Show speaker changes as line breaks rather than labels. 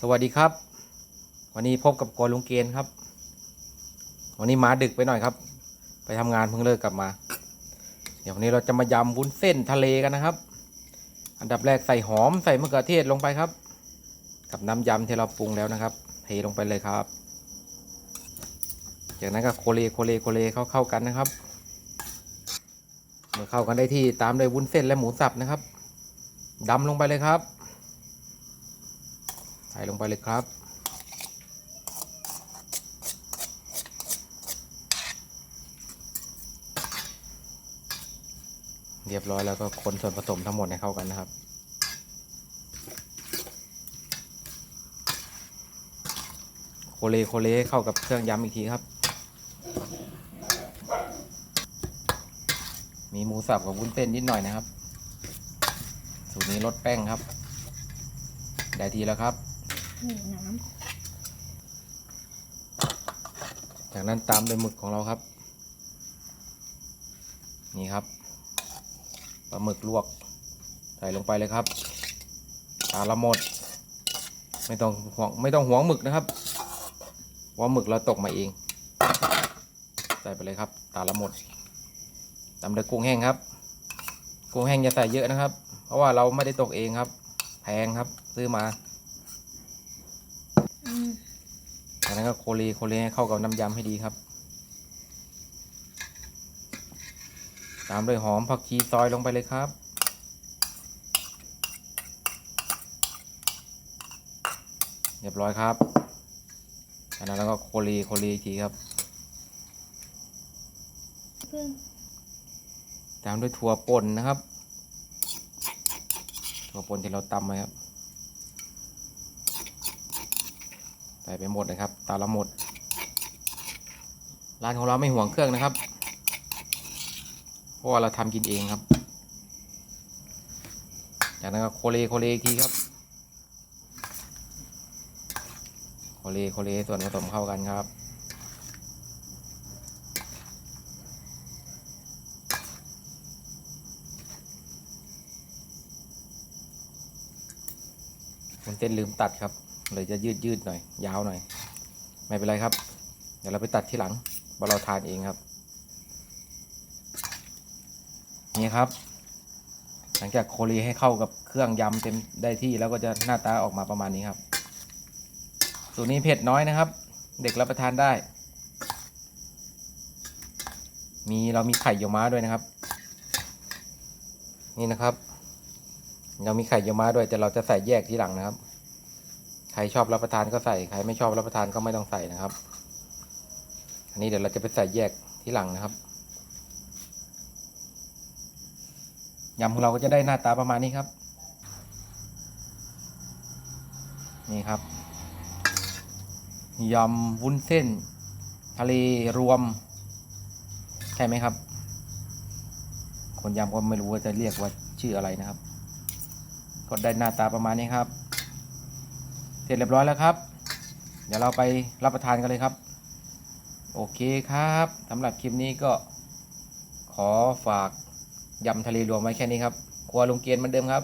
สวัสดีครับ วันนี้พบกับกรลุงเกณฑ์ครับ วันนี้มาดึกไปหน่อยครับ ไปทำงานเพิ่งเลิกกลับมา เดี๋ยววันนี้เราจะมายำวุ้นเส้นทะเลกันนะครับ อันดับแรกใส่หอมใส่มะเขือเทศลงไปครับ กับน้ำยำที่เราปรุงแล้วนะครับเทลงไปเลยครับ จากนั้นก็โคเลโคเลโคเลเข้าเข้ากันนะครับเมื่อเข้ากันได้ที่ตามด้วยวุ้นเส้นและหมูสับนะครับดำลงไปเลยครับ ส่ลงไปเลยครับ เรียบร้อยแล้วก็คนส่วนผสมทั้งหมดให้เข้ากันนะครับโคเลโคเลเข้ากับเครื่องยำอีกทีครับ มีหมูสับกับวุ้นเส้นนิดหน่อยนะครับ สูตรนี้ลดแป้งครับ ได้ทีแล้วครับ
นี่น้
จากนั้นตามด้วยหมึกของเราครับ นี่ครับปลาหมึกลวกใส่ลงไปเลยครับตาละหมด ไม่ต้องห่วงไม่ต้องห่วงหมึกนะครับเพราหมึกเราตกมาเอง ใส่ไปเลยครับ ตาละหมดตามด้วยกุ้งแห้งครับ กุ้งแห้งอย่าใส่เยอะนะครับ เพราะว่าเราไม่ได้ตกเองครับ แพงครับซื้อมา จากนั้นก็โคเลโคเลให้เข้ากับน้ำยำให้ดีครับ ตามด้วยหอมผักชีซอยลงไปเลยครับ เรียบร้อยครับจากนั้นแล้วก็โคเลโคเลอีกทีครับ
เพิ่ง
ตามด้วยถั่วป่นนะครับ ถั่วป่นที่เราตำไว้ครับ ใส่ไปหมดเลยครับ ตาละหมด ร้านของเราไม่ห่วงเครื่องนะครับ เพราะว่าเราทำกินเองครับ จากนั้นก็โคเลโคเลอีกทีครับ โคเลโคเลส่วนผสมเข้ากันครับมันเส้นลืมตัดครับ เลยจะยืดยืดหน่อย ยาวหน่อย ไม่เป็นไรครับ เดี๋ยวเราไปตัดที่หลังเพราเราทานเองครับ นี่ครับ หลังจากโคลีให้เข้ากับเครื่องยำเต็มได้ที่แล้วก็จะหน้าตาออกมาประมาณนี้ครับสูตรนี้เผ็ดน้อยนะครับ เด็กรับประทานได้ มีเรามีไข่เยี่ยวม้าด้วยนะครับ นี่นะครับ เรามีไข่เยี่ยวม้าด้วยแต่เราจะใส่แยกที่หลังนะครับ รชอบรับประทานก็ใส่ ใครไม่ชอบรับประทานก็ไม่ต้องใส่นะครับ อันนี้เดี๋ยวเราจะไปใส่แยกที่หลังนะครับยำของเราก็จะได้หน้าตาประมาณนี้ครับ นี่ครับยำวุ้นเส้น ทะเลรวม ใช่ไหมครับ คนยำก็ไม่รู้ว่าจะเรียกว่าชื่ออะไรนะครับ ก็ได้หน้าตาประมาณนี้ครับ เสร็จเรียบร้อยแล้วครับ เดี๋ยวเราไปรับประทานกันเลยครับ โอเคครับสำหรับคลิปนี้ก็ขอฝากยำทะเลรวมไว้แค่นี้ครับครัวลุงเกียนเหมือนเดิมครับ